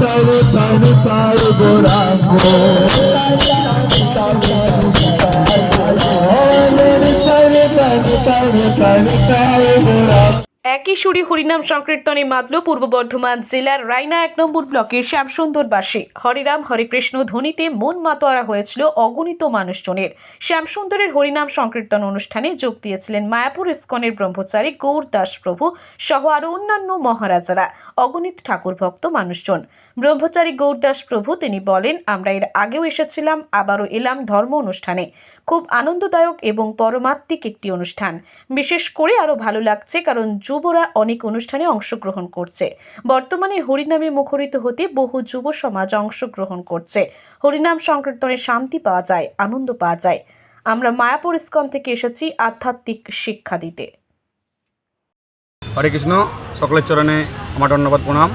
তারু তারু তারু গোরাঙ্গ তারু তারু তারু তারু একই সুরে হরিনাম সংকীর্তনে মাতল পূর্ব বর্ধমান জেলার রায়না এক নম্বর ব্লকের শ্যামসুন্দরবাসী। হরিরাম হরে কৃষ্ণ ধ্বনিতে মন মাতোয়ারা হয়েছিল অগণিত মানুষজনের। শ্যামসুন্দরের হরিনাম সংকীর্তন অনুষ্ঠানে যোগ দিয়েছিলেন মায়াপুর ইস্কনের ব্রহ্মচারী গৌর দাস প্রভু সহ আরও অন্যান্য মহারাজারা। অগণিত ঠাকুর ভক্ত মানুষজন। ব্রহ্মচারী গৌরদাস প্রভু, তিনি বলেন, আমরা এর আগেও এসেছিলাম, আবারও এলাম ধর্ম অনুষ্ঠানে। খুব আনন্দদায়ক এবং পরমাত্মিক একটি অনুষ্ঠান। বিশেষ করে আরও ভালো লাগছে কারণ যুবরা অনেক অনুষ্ঠানে অংশগ্রহণ করছে। বর্তমানে হরিনামে মুখরিত হতে বহু যুব সমাজ অংশগ্রহণ করছে। হরিনাম সংকীর্তনে শান্তি পাওয়া যায়, আনন্দ পাওয়া যায়। আমরা মায়াপুর ইস্কন থেকে এসেছি আধ্যাত্মিক শিক্ষা দিতে। হরে কৃষ্ণ, সকলের চরণে আমার ধন্যবাদ, প্রণাম।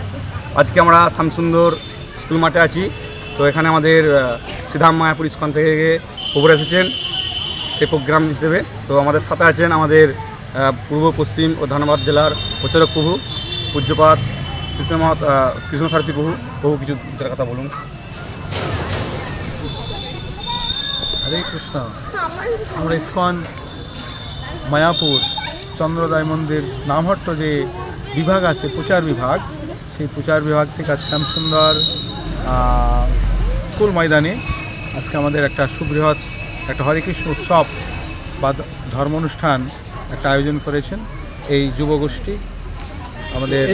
আজকে আমরা শ্যামসুন্দর স্কুল মাঠে আছি। তো এখানে আমাদের সিধাম মায়াপুর ইস্কন থেকে খবর এসেছেন সেই প্রোগ্রাম হিসেবে। তো আমাদের সাথে আছেন আমাদের পূর্ব, পশ্চিম ও ধানবাদ জেলার প্রচারক প্রভু, পূজ্যপাত কৃষ্ণ সারথী প্রভু, বহু কিছু কথা বলুন। হরে কৃষ্ণ। আমরা ইস্কন, মায়াপুর চন্দ্রদায় মন্দির নামহট্ট যে বিভাগ আছে, প্রচার বিভাগ, সেই প্রচার বিভাগ থেকে আজ শ্যামসুন্দর স্কুল ময়দানে আজকে আমাদের একটা সুবৃহৎ, একটা হরে কৃষ্ণ উৎসব বা ধর্ম অনুষ্ঠান একটা আয়োজন করেছেন এই যুবগোষ্ঠী আমাদের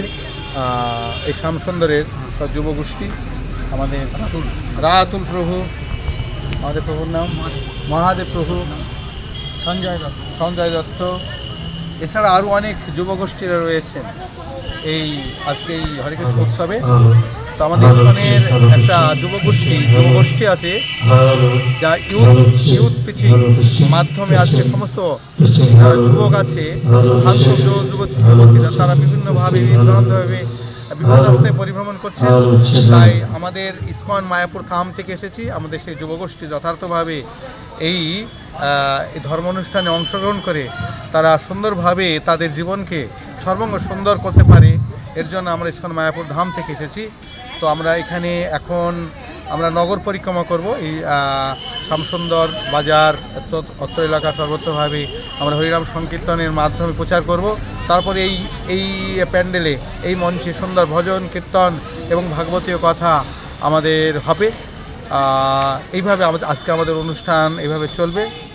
এই শ্যামসুন্দরের সব যুবগোষ্ঠী আমাদের রাতুল প্রভু আমাদের প্রভুর নাম মহাদেব প্রভু সঞ্জয় দত্ত। সঞ্জয় দত্ত এছাড়া আরও অনেক যুবগোষ্ঠীরা রয়েছেন। এই আজকে এই হরিকৃষ্ণ উৎসবে তো আমাদের ইস্কনের একটা যুবগোষ্ঠী যুবগোষ্ঠী আছে যা ইউথ ইউথ পিচিং মাধ্যমে আজকে সমস্ত যুবক আছে যুবতীরা তারা বিভিন্নভাবে বিভিন্নভাবে বিভিন্ন রাস্তায় পরিভ্রমণ করছে তাই আমাদের ইস্কন মায়াপুর থাম থেকে এসেছি আমাদের সেই যুবগোষ্ঠী যথার্থভাবে এই আহ, এই ধর্ম অনুষ্ঠানে অংশগ্রহণ করে তারা সুন্দরভাবে তাদের জীবনকে সর্বঙ্গ সুন্দর করতে পারে। এর জন্য আমরা ইস্কন মায়াপুর ধাম থেকে এসেছি। তো আমরা এখানে এখন আমরা নগর পরিক্রমা করব। এই শ্যামসুন্দর বাজার অত্র- এলাকা সর্বত্রভাবে আমরা হরিরাম সংকীর্তনের মাধ্যমে প্রচার করব। তারপরে এই এই প্যান্ডেলে, এই মঞ্চে সুন্দর ভজন, কীর্তন এবং ভাগবতীয় কথা আমাদের হবে। এইভাবে আজকে আমাদের অনুষ্ঠান এইভাবে চলবে।